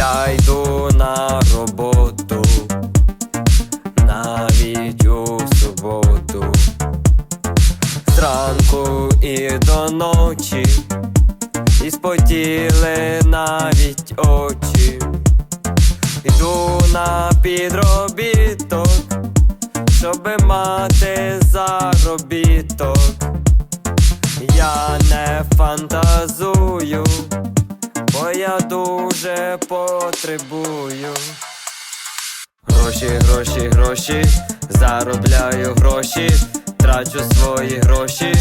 Я йду на роботу, навіть у суботу, зранку і до ночі, і спотіли навіть очі. Йду на підробіток, щоби мати заробіток. Я не фантазую, я дуже потребую. Гроші, гроші, гроші, заробляю гроші, трачу свої гроші,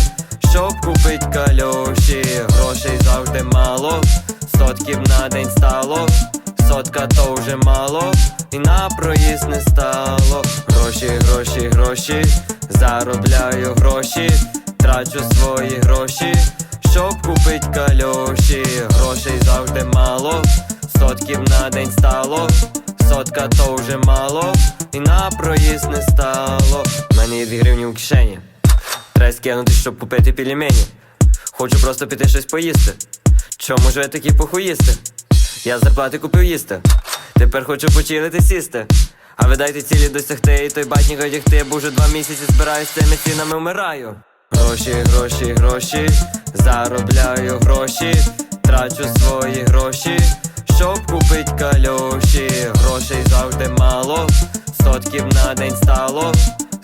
щоб купить кальоші. Грошей завжди мало, сотків на день стало, сотка то вже мало, і на проїзд не стало. Гроші, гроші, гроші, заробляю гроші, трачу свої гроші, щоб купить кальоші. Грошей завжди мало, сотків на день стало. Сотка то вже мало, і на проїзд не стало. У мене дві гривні у кишені. Треба скинути, щоб купити пельмені. Хочу просто піти щось поїсти. Чому ж я такі похуїсти? Я зарплати купив їсти. Тепер хочу почилити сісти. А ви дайте цілі досягти, і той батніка одягти, бо вже два місяці збираюсь цими цінами вмираю. Гроші, гроші, гроші, заробляю гроші, трачу свої гроші, щоб купить кальоші. Грошей завжди мало, сотків на день стало,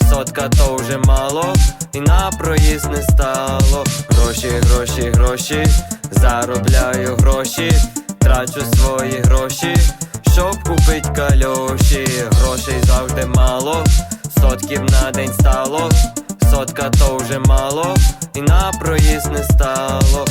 сотка то вже мало, і на проїзд не стало. Гроші, гроші, гроші, заробляю гроші, трачу свої гроші, щоб купить кальоші. Грошей завжди мало, сотків на день стало. Сотка то вже мало, і на проїзд не стало.